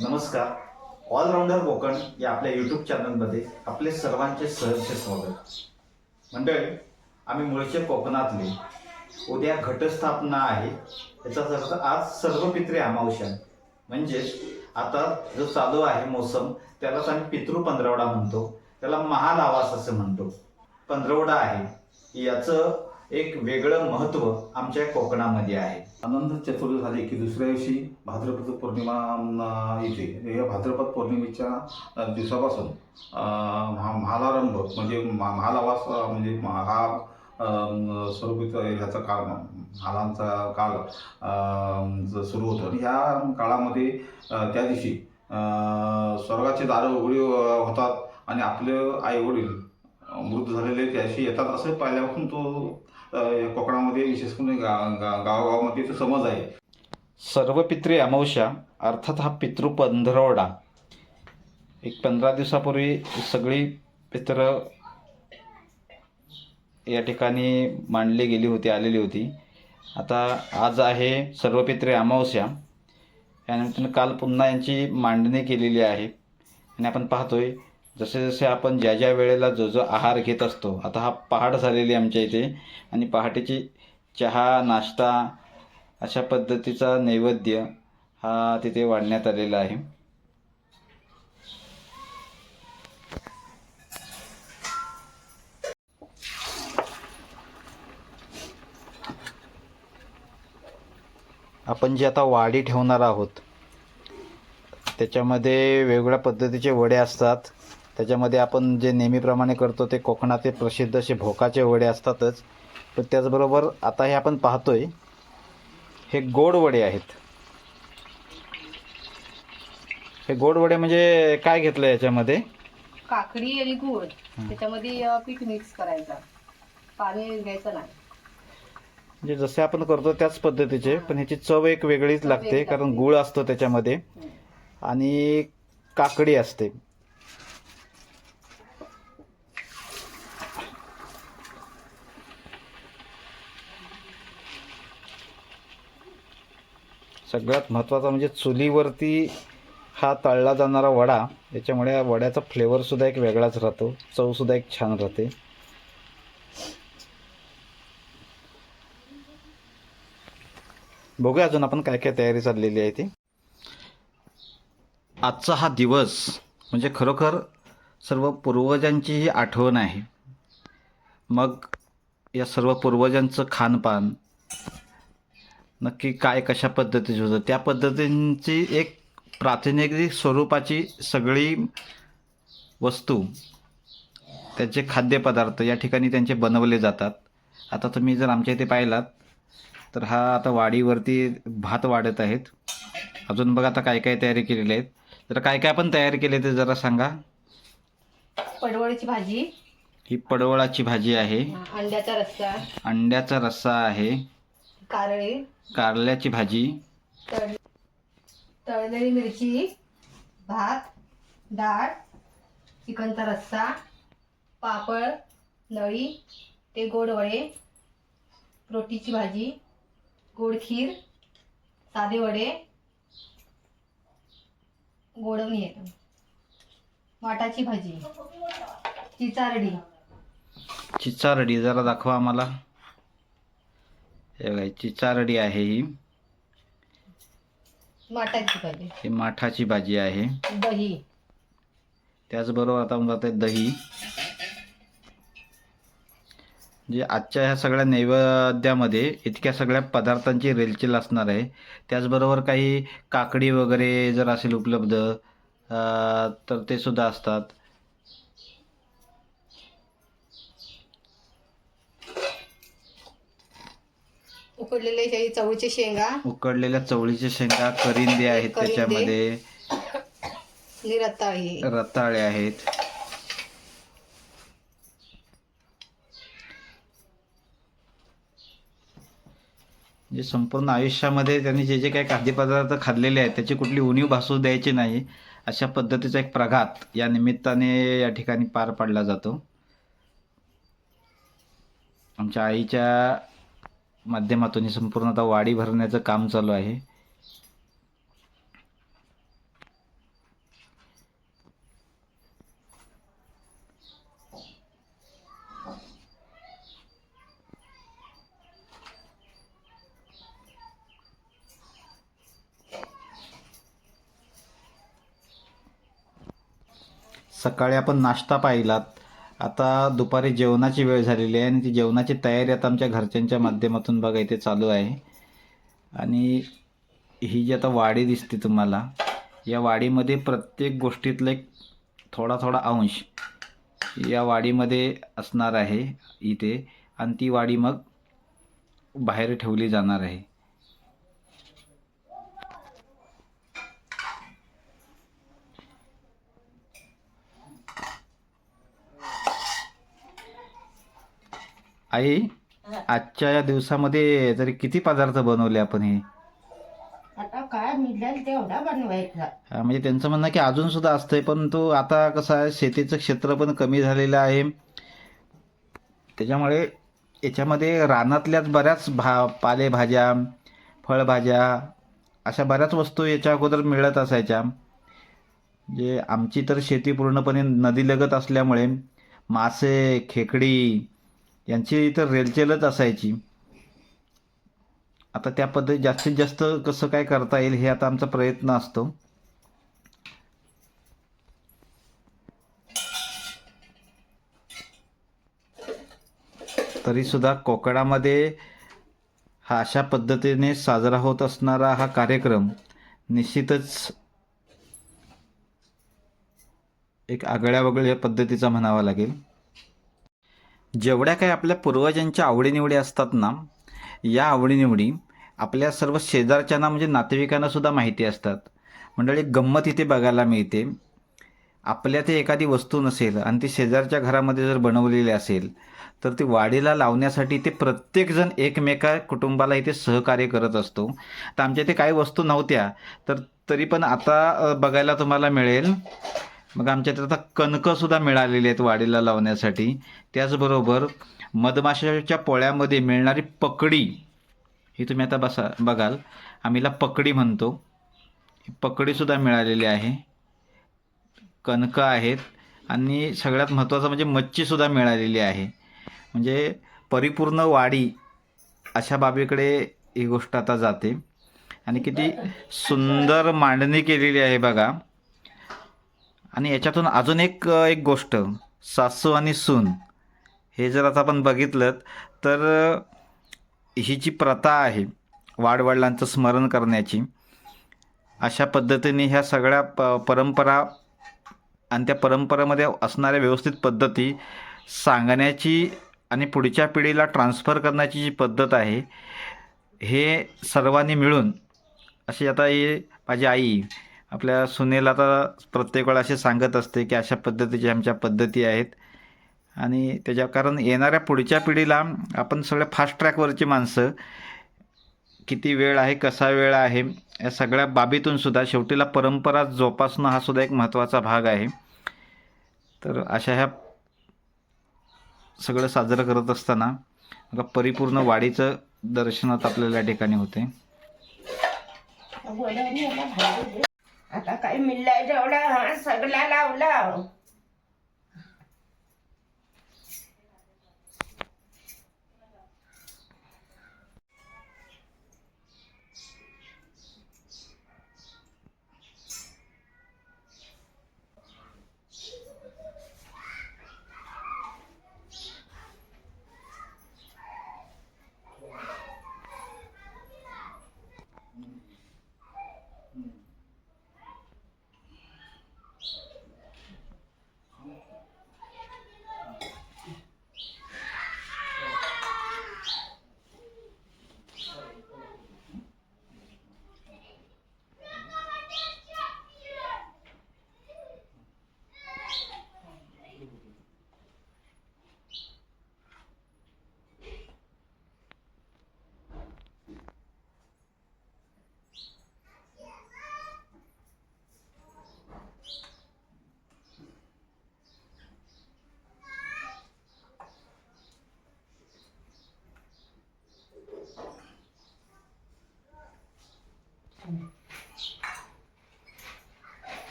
नमस्कार. ऑलराऊंडर कोकण या आपल्या यूट्यूब चॅनलमध्ये आपले सर्वांचे सहर्ष स्वागत. मंडळी आम्ही मूळचे कोकणातले. उद्या घटस्थापना आहे. याचाच अर्थ आज सर्व पित्रे अमावश्या म्हणजेच आता जो चालू आहे मोसम त्यालाच आम्ही पितृ पंधरवडा म्हणतो. त्याला महालावास असं म्हणतो. पंधरवडा आहे. याचं एक वेगळं महत्त्व आमच्या कोकणामध्ये आहे. अनंत चतुर्थी झाली की दुसऱ्या दिवशी भाद्रपद पौर्णिमा येते या भाद्रपद पौर्णिमेच्या दिवसापासून महा- महालारंभ म्हणजे महालावास म्हणजे मा- हा स्वरूपित ह्याचा काळ महालांचा काळ सुरू होतो. आणि ह्या काळामध्ये त्या दिवशी स्वर्गाचे दारं उघडी होतात आणि आपले आईवडील मृत झालेले त्याशी येतात असं पाहिल्यापासून तो कोकणामध्ये विशेष करून गा गा- गावागावामध्ये तो समज आहे. सर्व पितृ अमावस्या अर्थात हा पितृ पंधरवडा. एक पंधरा दिवसापूर्वी सगळी पित्र या ठिकाणी मांडली गेली होती आलेली होती. आता आज आहे सर्व पित्रे अमावस्या. यानिमित्तानं काल पुन्हा यांची मांडणी केलेली आहे. आणि आपण पाहतोय जसे जसे आपण ज्या ज्या वेळेला जो जो आहार घेत असतो आता हा पहाट झालेली आमच्या इथे. आणि पहाटेची चहा नाश्ता अशा पद्धतीचा नैवेद्य हा तिथे वाढण्यात आलेला आहे. आपण जे आता वाडी ठेवणार आहोत त्याच्यामध्ये वेगवेगळ्या पद्धतीचे वडे असतात. त्याच्यामध्ये आपण जे नेहमीप्रमाणे करतो ते कोकणाचे प्रसिद्ध असे भोकाचे वडे असतातच. पण त्याचबरोबर आता हे आपण पाहतोय हे गोड वडे आहेत. हे गोड वडे म्हणजे काय घेतलं याच्यामध्ये? काकडी आणि गुळ. त्याच्यामध्ये पीठ मिक्स करायचा. पाणी घ्यायचं नाही. म्हणजे जसे आपण करतो त्याच पद्धतीचे पण ह्याची चव एक वेगळीच लागते कारण. गुळ असतो त्याच्यामध्ये. आणि काकडी असते. सगळ्यात महत्त्वाचा म्हणजे चुलीवरती हा तळला जाणारा वडा याच्यामुळे या वड्याचा फ्लेवरसुद्धा एक वेगळाच राहतो. चवसुद्धा एक छान राहते. बघूया अजून आपण काय काय तयारी चाललेली आहे ती. आजचा हा दिवस म्हणजे खरोखर सर्व पूर्वजांची ही आठवण आहे. मग या सर्व पूर्वजांचं खानपान नक्की काय कशा पद्धतीचं होतं? त्या पद्धतींची एक प्रातिनिधिक स्वरूपाची सगळी वस्तू त्याचे खाद्यपदार्थ या ठिकाणी त्यांचे बनवले जातात. आता तुम्ही जर आमच्या इथे पाहिलात तर हा आता वाडीवरती भात वाढत आहेत. अजून बघा आता काय काय तयारी केलेली आहेत. तर काय काय आपण तयारी केली ते जरा सांगा. पडवळीची भाजी. ही पडवळाची भाजी आहे. अंड्याचा रस्सा. अंड्याचा रस्सा आहे. कारळे कारल्याची भाजी. तळ तळलेली मिरची भात डाळ चिकनचा रस्सा पापड नळी ते गोड वडे रोटीची भाजी गोड खीर साधे वडे गोडवणी येतं वाटाची भाजी चिचारडी. चिचारडी जरा दाखवा आम्हाला. बघा ही चिचारडी आहे ही. वाटाची भाजी. ही माठाची भाजी आहे. दही. त्याचबरोबर आता जाते दही. जे आजच्या ह्या सगळ्या नैवेद्यामध्ये इतक्या सगळ्या पदार्थांची रेलचेल असणार आहे. त्याचबरोबर काही काकडी वगैरे जर असेल उपलब्ध तर ते सुद्धा असतात. उकडलेले हे चवळीचे शेंगा. उकडलेल्या चवळीच्या शेंगा करिंदे आहेत. त्याच्यामध्ये. रताळी. रताळे आहेत. जे संपूर्ण आयुष्यामध्ये त्यांनी जे जे काही खाद्यपदार्थ खाल्लेले आहेत त्याची कुठली उणीव भासू द्यायची नाही अशा पद्धतीचा एक प्रघात या निमित्ताने या ठिकाणी पार पाडला जातो. आमच्या आईच्या माध्यमातून संपूर्ण आता वाढी भरण्याचं काम चालू आहे. सकाळी आपण नाश्ता पाहिलात. आता दुपारी जेवणाची वेळ झालेली आहे आणि ती जेवणाची तयारी आता आमच्या घरच्यांच्या माध्यमातून बघा इथे चालू आहे. आणि ही जी आता वाडी दिसते तुम्हाला या वाडीमध्ये प्रत्येक गोष्टीतला एक थोडा थोडा अंश या वाडीमध्ये असणार आहे इथे. आणि ती वाडी मग बाहेर ठेवली जाणार आहे. आई आजच्या या दिवसामध्ये तरी किती पदार्थ बनवले आपण हे? आता काय मिळेल तेवढा बनवायचा. हा, म्हणजे त्यांचं म्हणणं की अजून सुद्धा असतंय परंतु आता कसं आहे शेतीचं क्षेत्र पण कमी झालेलं आहे. त्याच्यामुळे याच्यामध्ये रानातल्याच बऱ्याच भा पालेभाज्या फळभाज्या अशा बऱ्याच वस्तू याच्या अगोदर मिळत असायच्या. जे आमची तर शेती पूर्णपणे नदीलगत असल्यामुळे मासे खेकडी यांची तर रेलचेलच असायची. आता त्या पद्धती जास्तीत जास्त कसं काय करता येईल हे आता आमचा प्रयत्न असतो. तरीसुद्धा कोकणामध्ये हा अशा पद्धतीने साजरा होत असणारा हा कार्यक्रम निश्चितच एक आगळ्या वेगळ्या पद्धतीचा म्हणावा लागेल. जेवढ्या काही आपल्या पूर्वजांच्या आवडीनिवडी असतात ना या आवडीनिवडी आपल्या सर्व शेजारच्यांना म्हणजे नातेवाईकांना सुद्धा माहिती असतात. मंडळी गंमत इथे बघायला मिळते. आपल्या ते एखादी वस्तू नसेल आणि ती शेजारच्या घरामध्ये जर बनवलेली असेल तर ती वाडीला लावण्यासाठी ते प्रत्येकजण एकमेका कुटुंबाला इथे सहकार्य करत असतो. तर आमच्या इथे काही वस्तू नव्हत्या तर तरी पण आता बघायला तुम्हाला मिळेल. मग आमच्या इथे आता कणकंसुद्धा मिळालेली आहेत वाडीला लावण्यासाठी. त्याचबरोबर मधमाशाच्या पोळ्यामध्ये मिळणारी पकडी ही तुम्ही आता बसा बघाल. आम्हीला पकडी म्हणतो. ही पकडीसुद्धा मिळालेली आहे. कणकं आहेत आणि सगळ्यात महत्त्वाचं म्हणजे मच्छीसुद्धा मिळालेली आहे. म्हणजे परिपूर्ण वाडी अशा बाबीकडे ही गोष्ट आता जाते. आणि किती सुंदर मांडणी केलेली आहे बघा. आणि याच्यातून अजून एक एक गोष्ट सासू आणि सून. हे जर आता आपण बघितलं तर ही जी प्रथा आहे वाडवडिलांचं स्मरण करण्याची अशा पद्धतीने ह्या सगळ्या प परंपरा आणि त्या परंपरेमध्ये असणाऱ्या व्यवस्थित पद्धती सांगण्याची आणि पुढच्या पिढीला ट्रान्सफर करण्याची जी पद्धत आहे हे सर्वांनी मिळून अशी आता हे माझी आई आपल्या सुनेला आता प्रत्येक वेळा असे सांगत असते की अशा पद्धतीच्या आमच्या पद्धती आहेत. आणि त्याच्या कारण येणाऱ्या पुढच्या पिढीला आपण सगळ्या फास्ट ट्रॅकवरची माणसं किती वेळ आहे कसा वेळ आहे या सगळ्या बाबीतून सुद्धा शेवटीला परंपरा जोपासणं हा सुद्धा एक महत्त्वाचा भाग आहे. तर अशा ह्या सगळं साजरं करत असताना बघा परिपूर्ण वाढीचं दर्शनात आपल्याला या ठिकाणी होते. आता काय मिळाय जेवढा हा सगळा लावला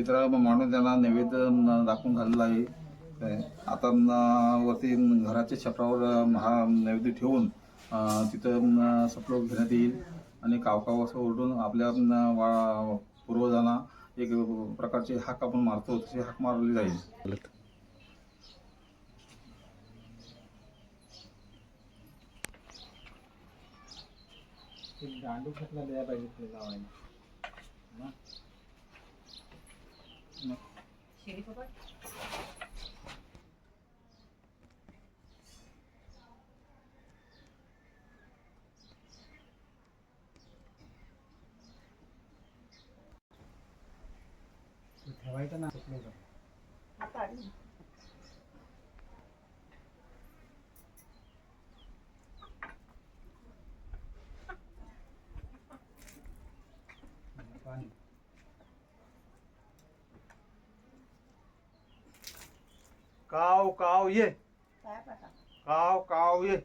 पितळा मांडून त्यांना नैवेद्य दाखवून झालेला आहे. आता वरती घराच्या छपरावर हा नैवेद्य ठेवून तिथं न सप्लोक घेण्यात येईल. आणि कावकाव असं ओरडून आपल्या वा- पूर्वजांना एक प्रकारचे हाक आपण मारतो तसे हाक मारली जाईल. गांडू खतला द्यायला पाहिजे लावायला ते ठेवायचं ना सुकलं पाणी काव ये. काव काव ये.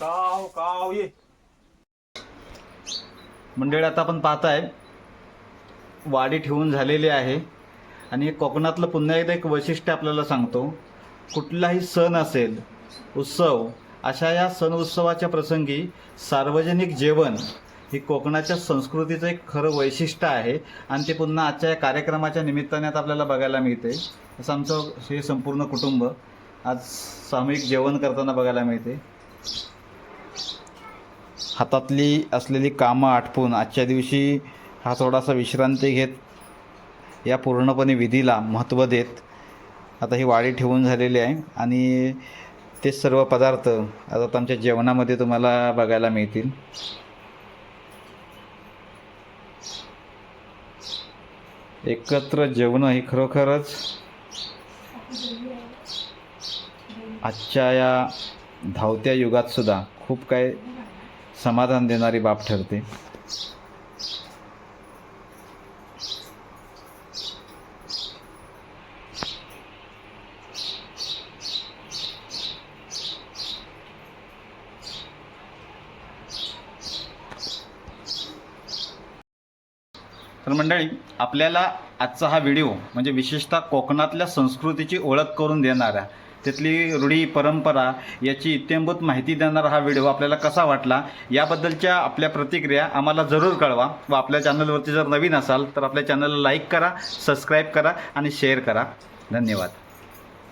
काव काव ये. मंडळी आता आपण पाहताय वाडी ठेवून झालेली आहे. आणि कोकणातलं पुन्हा एकदा एक वैशिष्ट्य आपल्याला सांगतो. कुठलाही सण असेल उत्सव अशा या सण उत्सवाच्या प्रसंगी सार्वजनिक जेवण ही कोकणाच्या संस्कृतीचं एक खरं वैशिष्ट्य आहे आणि ते पुन्हा आजच्या या कार्यक्रमाच्या निमित्ताने आता आपल्याला बघायला मिळते. असं आमचं हे संपूर्ण कुटुंब आज सामूहिक जेवण करताना बघायला मिळते. हातातली असलेली कामं आटपून आजच्या दिवशी हा थोडासा विश्रांती घेत या पूर्णपणे विधीला महत्त्व देत आता ही वाडी ठेवून झालेली आहे. आणि ते सर्व पदार्थ आता आमच्या जेवणामध्ये तुम्हाला बघायला मिळतील. एकत्र जेवणं ही खरोखरच. आजच्या या धावत्या युगात सुद्धा खूप काही समाधान देणारी बाब ठरते. तर मंडळी आपल्याला आजचा हा व्हिडिओ म्हणजे विशेषतः कोकणातल्या संस्कृतीची ओळख करून देणारा तिथली रूढी परंपरा याची इत्यंभूत माहिती देणारा हा व्हिडिओ आपल्याला कसा वाटला याबद्दलच्या आपल्या प्रतिक्रिया आम्हाला जरूर कळवा व आपल्या चॅनलवरती जर नवीन असाल तर आपल्या चॅनलला लाईक करा सबस्क्राईब करा आणि शेअर करा. धन्यवाद.